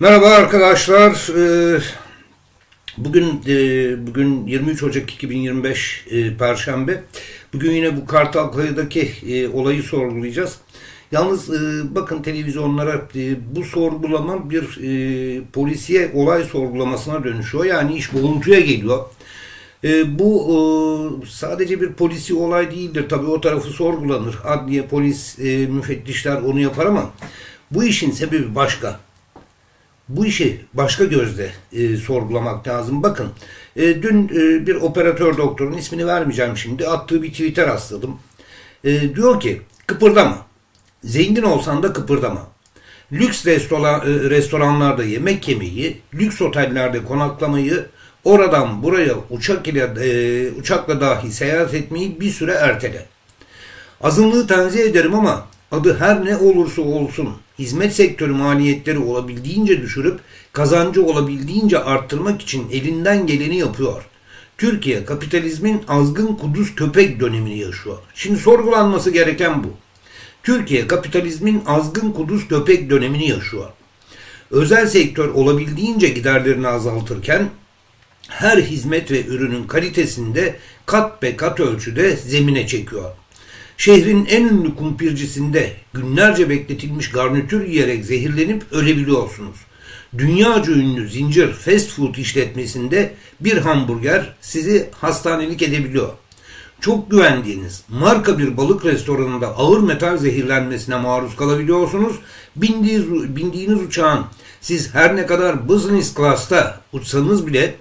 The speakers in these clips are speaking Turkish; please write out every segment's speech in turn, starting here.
Merhaba arkadaşlar. Ee, Bugün e, bugün 23 Ocak 2025 e, Perşembe. Bugün yine bu Kartal Kaya'daki e, olayı sorgulayacağız. Yalnız bakın televizyonlara bu sorgulama bir polisiye olay sorgulamasına dönüşüyor. Yani iş boğuntuya geliyor. Bu sadece bir polisi olay değildir. Tabii o tarafı sorgulanır. Adliye, polis, müfettişler onu yapar ama bu işin sebebi başka bu işi başka gözle e, sorgulamak lazım. Bakın e, dün e, bir operatör doktorun ismini vermeyeceğim şimdi attığı bir Twitter rastladım. E, diyor ki kıpırdama. Zengin olsan da kıpırdama. Lüks restoran, e, restoranlarda yemek yemeyi, lüks otellerde konaklamayı, oradan buraya uçak ile e, uçakla dahi seyahat etmeyi bir süre ertele. Azınlığı tenzih ederim ama adı her ne olursa olsun hizmet sektörü maliyetleri olabildiğince düşürüp kazancı olabildiğince arttırmak için elinden geleni yapıyor. Türkiye kapitalizmin azgın kuduz köpek dönemini yaşıyor. Şimdi sorgulanması gereken bu. Türkiye kapitalizmin azgın kuduz köpek dönemini yaşıyor. Özel sektör olabildiğince giderlerini azaltırken her hizmet ve ürünün kalitesinde kat be kat ölçüde zemine çekiyor. Şehrin en ünlü kumpircisinde günlerce bekletilmiş garnitür yiyerek zehirlenip ölebiliyorsunuz. Dünyaca ünlü zincir fast food işletmesinde bir hamburger sizi hastanelik edebiliyor. Çok güvendiğiniz marka bir balık restoranında ağır metal zehirlenmesine maruz kalabiliyorsunuz. Bindiğiniz, bindiğiniz uçağın siz her ne kadar business class'ta uçsanız bile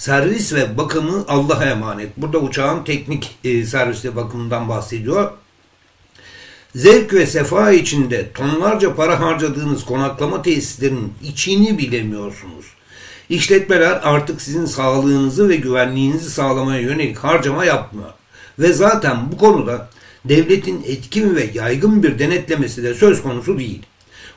servis ve bakımı Allah'a emanet. Burada uçağın teknik e, servis ve bakımından bahsediyor. Zevk ve sefa içinde tonlarca para harcadığınız konaklama tesislerinin içini bilemiyorsunuz. İşletmeler artık sizin sağlığınızı ve güvenliğinizi sağlamaya yönelik harcama yapmıyor. Ve zaten bu konuda devletin etkin ve yaygın bir denetlemesi de söz konusu değil.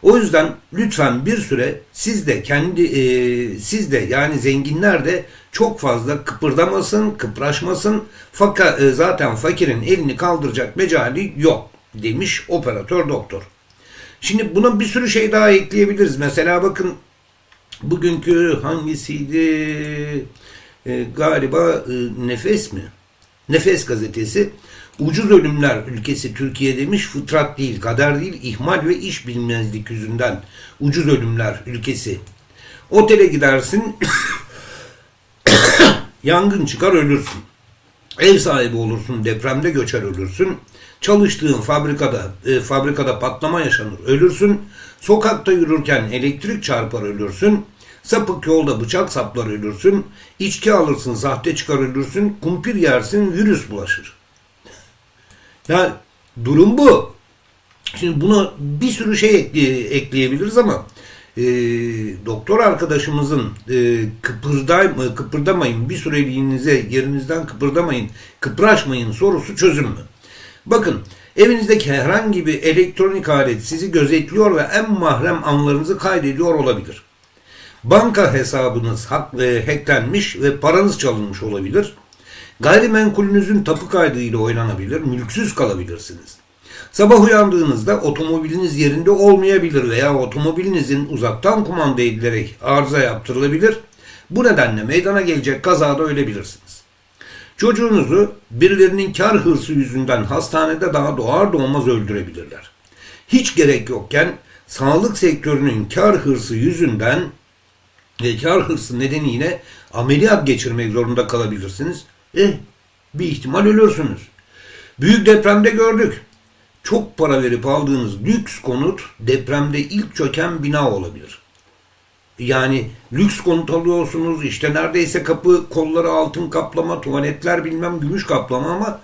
O yüzden lütfen bir süre siz de kendi e, siz de yani zenginler de çok fazla kıpırdamasın, kıpraşmasın. Fakat e, zaten fakirin elini kaldıracak mecali yok demiş operatör doktor. Şimdi buna bir sürü şey daha ekleyebiliriz. Mesela bakın bugünkü hangisiydi? E, galiba e, Nefes mi? Nefes gazetesi ucuz ölümler ülkesi Türkiye demiş fıtrat değil, kader değil, ihmal ve iş bilmezlik yüzünden ucuz ölümler ülkesi. Otele gidersin yangın çıkar ölürsün. Ev sahibi olursun depremde göçer ölürsün. Çalıştığın fabrikada e, fabrikada patlama yaşanır ölürsün. Sokakta yürürken elektrik çarpar ölürsün. Sapık yolda bıçak saplar ölürsün. İçki alırsın sahte çıkar ölürsün. Kumpir yersin virüs bulaşır. Yani durum bu. Şimdi buna bir sürü şey ekle, ekleyebiliriz ama e, doktor arkadaşımızın e, kıpırday, kıpırdamayın bir süreliğinize yerinizden kıpırdamayın, kıpraşmayın sorusu çözüm mü? Bakın evinizdeki herhangi bir elektronik alet sizi gözetliyor ve en mahrem anlarınızı kaydediyor olabilir. Banka hesabınız hak, e, hacklenmiş ve paranız çalınmış olabilir. Gayrimenkulünüzün tapu kaydıyla oynanabilir, mülksüz kalabilirsiniz. Sabah uyandığınızda otomobiliniz yerinde olmayabilir veya otomobilinizin uzaktan kumanda edilerek arıza yaptırılabilir. Bu nedenle meydana gelecek kazada ölebilirsiniz. Çocuğunuzu birilerinin kar hırsı yüzünden hastanede daha doğar doğmaz öldürebilirler. Hiç gerek yokken sağlık sektörünün kar hırsı yüzünden ve kar hırsı nedeniyle ameliyat geçirmek zorunda kalabilirsiniz. Eh bir ihtimal ölürsünüz. Büyük depremde gördük. Çok para verip aldığınız lüks konut depremde ilk çöken bina olabilir. Yani lüks konut alıyorsunuz işte neredeyse kapı kolları altın kaplama, tuvaletler bilmem gümüş kaplama ama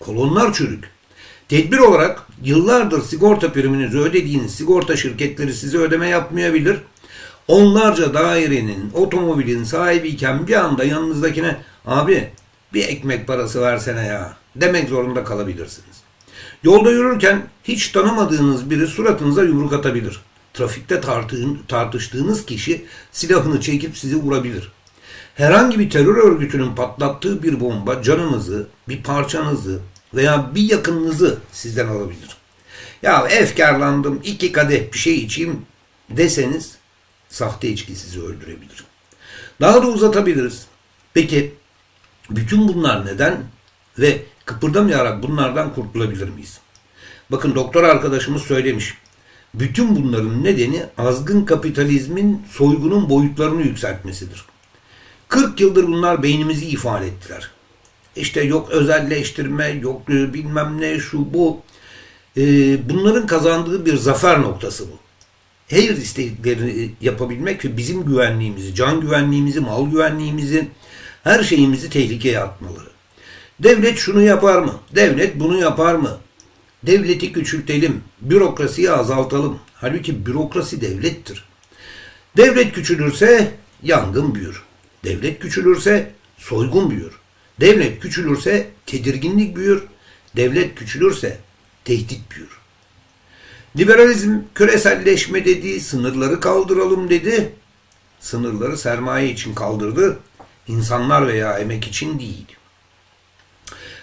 kolonlar çürük. Tedbir olarak yıllardır sigorta priminizi ödediğiniz sigorta şirketleri size ödeme yapmayabilir. Onlarca dairenin, otomobilin sahibiyken bir anda yanınızdakine abi bir ekmek parası versene ya demek zorunda kalabilirsiniz. Yolda yürürken hiç tanımadığınız biri suratınıza yumruk atabilir. Trafikte tartıştığınız kişi silahını çekip sizi vurabilir. Herhangi bir terör örgütünün patlattığı bir bomba canınızı, bir parçanızı veya bir yakınınızı sizden alabilir. Ya efkarlandım iki kadeh bir şey içeyim deseniz Sahte içki sizi öldürebilir. Daha da uzatabiliriz. Peki bütün bunlar neden ve kıpırdamayarak bunlardan kurtulabilir miyiz? Bakın doktor arkadaşımız söylemiş. Bütün bunların nedeni azgın kapitalizmin soygunun boyutlarını yükseltmesidir. 40 yıldır bunlar beynimizi ifade ettiler. İşte yok özelleştirme, yok bilmem ne, şu bu. E, bunların kazandığı bir zafer noktası bu. Her isteklerini yapabilmek ve bizim güvenliğimizi, can güvenliğimizi, mal güvenliğimizi, her şeyimizi tehlikeye atmaları. Devlet şunu yapar mı? Devlet bunu yapar mı? Devleti küçültelim, bürokrasiyi azaltalım. Halbuki bürokrasi devlettir. Devlet küçülürse yangın büyür. Devlet küçülürse soygun büyür. Devlet küçülürse tedirginlik büyür. Devlet küçülürse tehdit büyür. Liberalizm küreselleşme dedi, sınırları kaldıralım dedi. Sınırları sermaye için kaldırdı. insanlar veya emek için değil.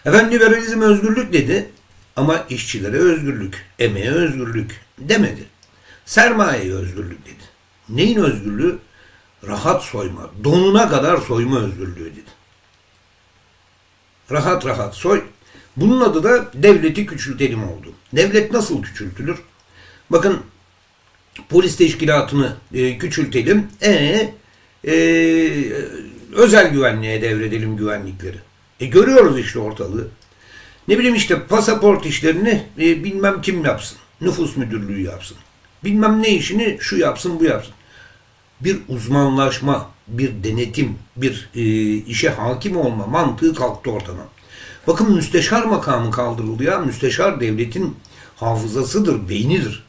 Efendim liberalizm özgürlük dedi ama işçilere özgürlük, emeğe özgürlük demedi. Sermayeye özgürlük dedi. Neyin özgürlüğü? Rahat soyma, donuna kadar soyma özgürlüğü dedi. Rahat rahat soy. Bunun adı da devleti küçültelim oldu. Devlet nasıl küçültülür? Bakın polis teşkilatını e, küçültelim. E, e, özel güvenliğe devredelim güvenlikleri. E görüyoruz işte ortalığı. Ne bileyim işte pasaport işlerini e, bilmem kim yapsın. Nüfus müdürlüğü yapsın. Bilmem ne işini şu yapsın bu yapsın. Bir uzmanlaşma, bir denetim, bir e, işe hakim olma mantığı kalktı ortadan. Bakın müsteşar makamı kaldırıldı ya. Müsteşar devletin hafızasıdır, beynidir.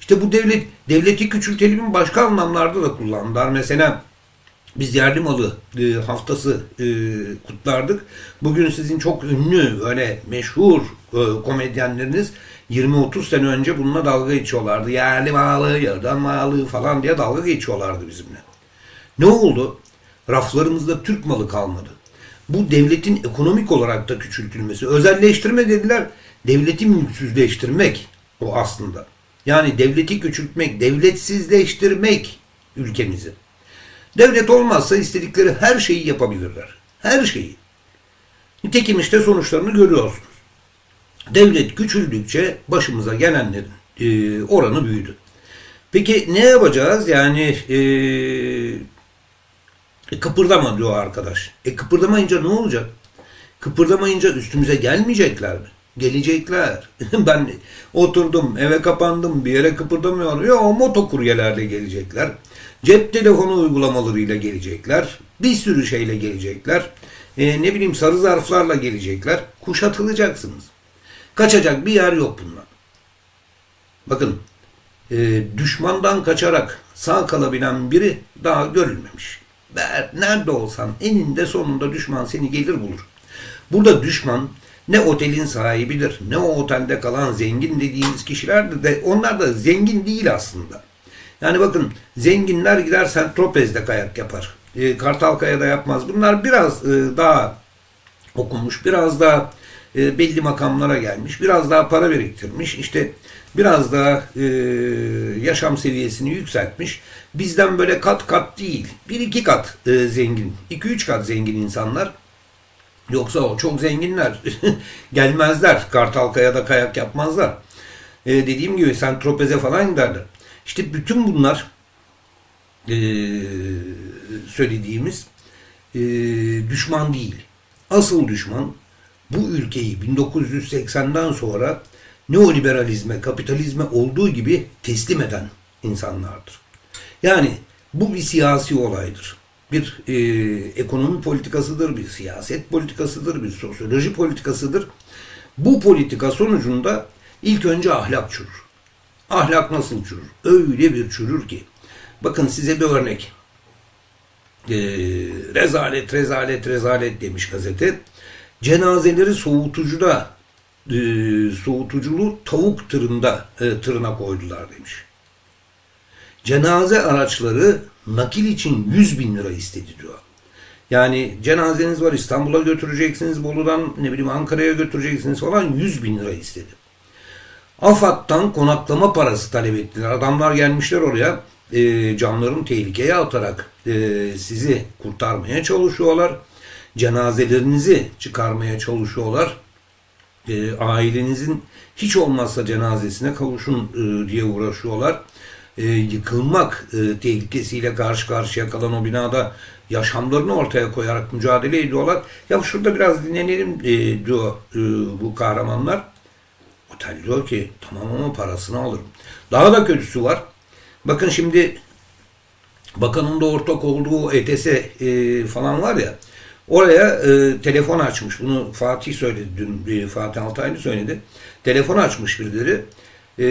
İşte bu devlet, devleti küçültelimin başka anlamlarda da kullandılar. Mesela biz yerli malı e, haftası e, kutlardık. Bugün sizin çok ünlü, öyle meşhur e, komedyenleriniz 20-30 sene önce bununla dalga geçiyorlardı. Yerli malı, yerden malı falan diye dalga geçiyorlardı bizimle. Ne oldu? Raflarımızda Türk malı kalmadı. Bu devletin ekonomik olarak da küçültülmesi. Özelleştirme dediler. Devleti mülksüzleştirmek o aslında. Yani devleti küçültmek, devletsizleştirmek ülkemizi. Devlet olmazsa istedikleri her şeyi yapabilirler. Her şeyi. Nitekim işte sonuçlarını görüyorsunuz. Devlet küçüldükçe başımıza gelenlerin e, oranı büyüdü. Peki ne yapacağız? Yani e, e, kıpırdama diyor arkadaş. E kıpırdamayınca ne olacak? Kıpırdamayınca üstümüze gelmeyecekler mi? Gelecekler. ben oturdum, eve kapandım, bir yere kıpırdamıyorum. Ya o motokuryelerle gelecekler. Cep telefonu uygulamalarıyla gelecekler. Bir sürü şeyle gelecekler. E, ne bileyim sarı zarflarla gelecekler. Kuşatılacaksınız. Kaçacak bir yer yok bundan. Bakın e, düşmandan kaçarak sağ kalabilen biri daha görülmemiş. Nerede olsan eninde sonunda düşman seni gelir bulur. Burada düşman ne otelin sahibidir, ne o otelde kalan zengin dediğimiz kişilerdir de onlar da zengin değil aslında. Yani bakın zenginler gider Saint Tropez'de kayak yapar. E, Kartalkaya'da yapmaz. Bunlar biraz e, daha okumuş, biraz daha e, belli makamlara gelmiş, biraz daha para biriktirmiş. İşte biraz daha e, yaşam seviyesini yükseltmiş. Bizden böyle kat kat değil, bir iki kat zengin, iki üç kat zengin insanlar. Yoksa o çok zenginler gelmezler. Kartalkaya'da kayak yapmazlar. E, dediğim gibi sen tropeze falan giderler. İşte bütün bunlar e, söylediğimiz e, düşman değil. Asıl düşman bu ülkeyi 1980'den sonra neoliberalizme, kapitalizme olduğu gibi teslim eden insanlardır. Yani bu bir siyasi olaydır. Bir e, ekonomi politikasıdır, bir siyaset politikasıdır, bir sosyoloji politikasıdır. Bu politika sonucunda ilk önce ahlak çürür. Ahlak nasıl çürür? Öyle bir çürür ki. Bakın size bir örnek. E, rezalet, rezalet, rezalet demiş gazete. Cenazeleri soğutucuda e, soğutuculu tavuk tırında e, tırına koydular demiş. Cenaze araçları nakil için 100 bin lira istedi diyor. Yani cenazeniz var İstanbul'a götüreceksiniz, Bolu'dan ne bileyim Ankara'ya götüreceksiniz falan 100 bin lira istedi. AFAD'dan konaklama parası talep ettiler. Adamlar gelmişler oraya. e, canlarını tehlikeye atarak e, sizi kurtarmaya çalışıyorlar. Cenazelerinizi çıkarmaya çalışıyorlar. E, ailenizin hiç olmazsa cenazesine kavuşun e, diye uğraşıyorlar. E, yıkılmak e, tehlikesiyle karşı karşıya kalan o binada yaşamlarını ortaya koyarak mücadele ediyorlar. Ya şurada biraz dinlenelim e, diyor e, bu kahramanlar. Otel diyor ki tamam ama parasını alırım. Daha da kötüsü var. Bakın şimdi bakanın da ortak olduğu ETS e, falan var ya oraya e, telefon açmış. Bunu Fatih söyledi dün. E, Fatih Altaylı söyledi. Telefon açmış birileri. E,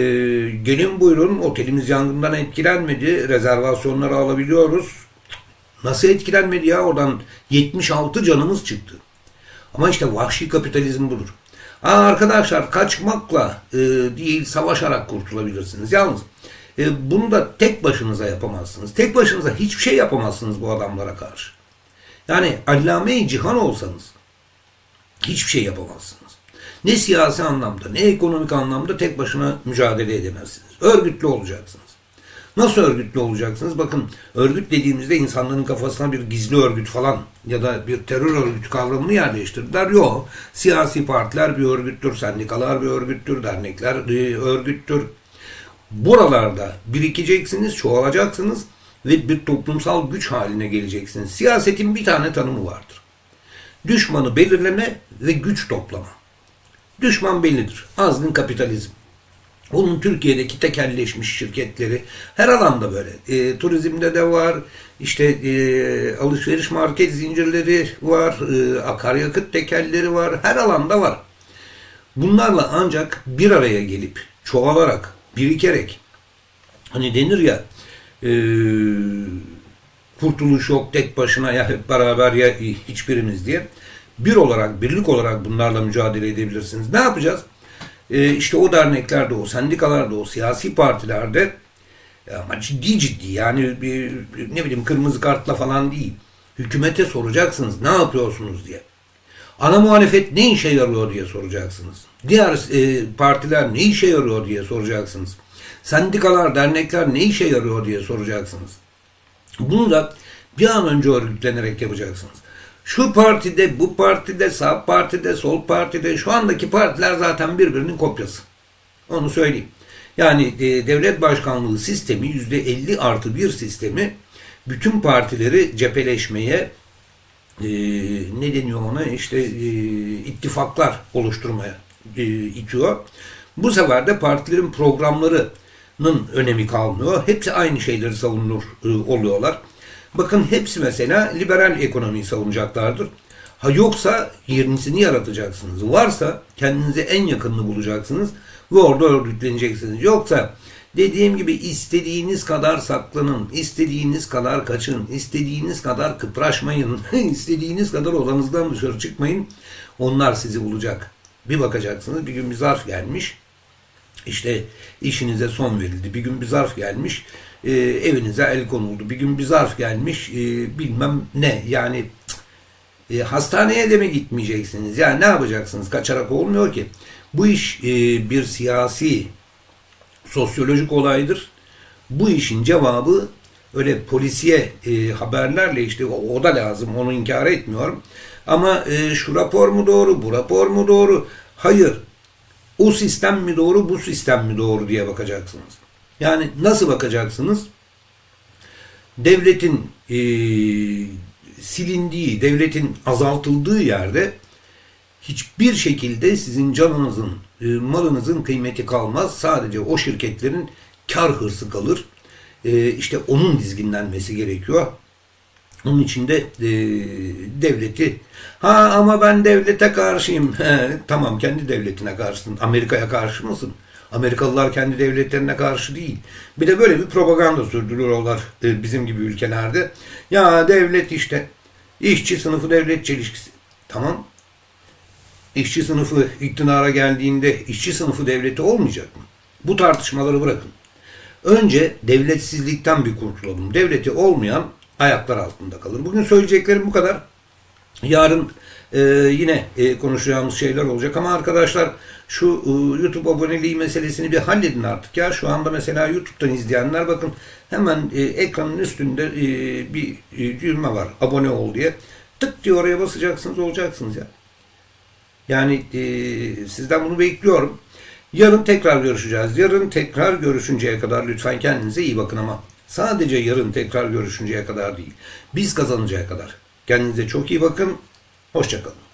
gelin buyurun otelimiz yangından etkilenmedi. Rezervasyonları alabiliyoruz. Nasıl etkilenmedi ya oradan 76 canımız çıktı. Ama işte vahşi kapitalizm budur. Aa, arkadaşlar kaçmakla e, değil savaşarak kurtulabilirsiniz. Yalnız e, bunu da tek başınıza yapamazsınız. Tek başınıza hiçbir şey yapamazsınız bu adamlara karşı. Yani allame-i cihan olsanız hiçbir şey yapamazsınız. Ne siyasi anlamda ne ekonomik anlamda tek başına mücadele edemezsiniz. Örgütlü olacaksınız. Nasıl örgütlü olacaksınız? Bakın örgüt dediğimizde insanların kafasına bir gizli örgüt falan ya da bir terör örgütü kavramını yerleştirdiler. Yok. Siyasi partiler bir örgüttür, sendikalar bir örgüttür, dernekler bir örgüttür. Buralarda birikeceksiniz, çoğalacaksınız ve bir toplumsal güç haline geleceksiniz. Siyasetin bir tane tanımı vardır. Düşmanı belirleme ve güç toplama. Düşman bellidir. Azgın kapitalizm. Onun Türkiye'deki tekelleşmiş şirketleri her alanda böyle. E, turizmde de var, işte e, alışveriş market zincirleri var, e, akaryakıt tekelleri var, her alanda var. Bunlarla ancak bir araya gelip, çoğalarak, birikerek, hani denir ya, e, kurtuluş yok tek başına ya hep beraber ya hiçbirimiz diye. Bir olarak, birlik olarak bunlarla mücadele edebilirsiniz. Ne yapacağız? E, işte o derneklerde, o sendikalarda, o siyasi partilerde ama ciddi ciddi yani bir, ne bileyim kırmızı kartla falan değil. Hükümete soracaksınız ne yapıyorsunuz diye. Ana muhalefet ne işe yarıyor diye soracaksınız. Diğer e, partiler ne işe yarıyor diye soracaksınız. Sendikalar, dernekler ne işe yarıyor diye soracaksınız. Bunu da bir an önce örgütlenerek yapacaksınız şu partide, bu partide, sağ partide, sol partide şu andaki partiler zaten birbirinin kopyası. Onu söyleyeyim. Yani e, devlet başkanlığı sistemi yüzde 50 artı bir sistemi bütün partileri cepheleşmeye e, ne deniyor ona işte e, ittifaklar oluşturmaya e, itiyor. Bu sefer de partilerin programlarının önemi kalmıyor. Hepsi aynı şeyleri savunur e, oluyorlar. Bakın hepsi mesela liberal ekonomiyi savunacaklardır. Ha yoksa yenisini yaratacaksınız. Varsa kendinize en yakınını bulacaksınız ve orada örgütleneceksiniz. Yoksa dediğim gibi istediğiniz kadar saklanın, istediğiniz kadar kaçın, istediğiniz kadar kıpraşmayın, istediğiniz kadar odanızdan dışarı çıkmayın. Onlar sizi bulacak. Bir bakacaksınız bir gün bir zarf gelmiş. İşte işinize son verildi. Bir gün bir zarf gelmiş e, evinize el konuldu. Bir gün bir zarf gelmiş e, bilmem ne yani e, hastaneye de mi gitmeyeceksiniz? Yani ne yapacaksınız? Kaçarak olmuyor ki. Bu iş e, bir siyasi sosyolojik olaydır. Bu işin cevabı öyle polisiye e, haberlerle işte o, o da lazım onu inkar etmiyorum. Ama e, şu rapor mu doğru, bu rapor mu doğru? Hayır. O sistem mi doğru, bu sistem mi doğru diye bakacaksınız. Yani nasıl bakacaksınız? Devletin e, silindiği, devletin azaltıldığı yerde hiçbir şekilde sizin canınızın, e, malınızın kıymeti kalmaz. Sadece o şirketlerin kar hırsı kalır. E, işte onun dizginlenmesi gerekiyor. Onun için de e, devleti ha ama ben devlete karşıyım. Tamam kendi devletine karşısın. Amerika'ya karşı mısın? Amerikalılar kendi devletlerine karşı değil. Bir de böyle bir propaganda sürdürüyorlar e, bizim gibi ülkelerde. Ya devlet işte işçi sınıfı devlet çelişkisi. Tamam. İşçi sınıfı iktidara geldiğinde işçi sınıfı devleti olmayacak mı? Bu tartışmaları bırakın. Önce devletsizlikten bir kurtulalım. Devleti olmayan ayaklar altında kalır. Bugün söyleyeceklerim bu kadar. Yarın e, yine e, konuşacağımız şeyler olacak. Ama arkadaşlar şu e, YouTube aboneliği meselesini bir halledin artık ya. Şu anda mesela YouTube'dan izleyenler bakın hemen e, ekranın üstünde e, bir e, düğme var. Abone ol diye. Tık diye oraya basacaksınız olacaksınız ya. Yani e, sizden bunu bekliyorum. Yarın tekrar görüşeceğiz. Yarın tekrar görüşünceye kadar lütfen kendinize iyi bakın ama sadece yarın tekrar görüşünceye kadar değil. Biz kazanıncaya kadar. Kendinize çok iyi bakın. Hoşçakalın.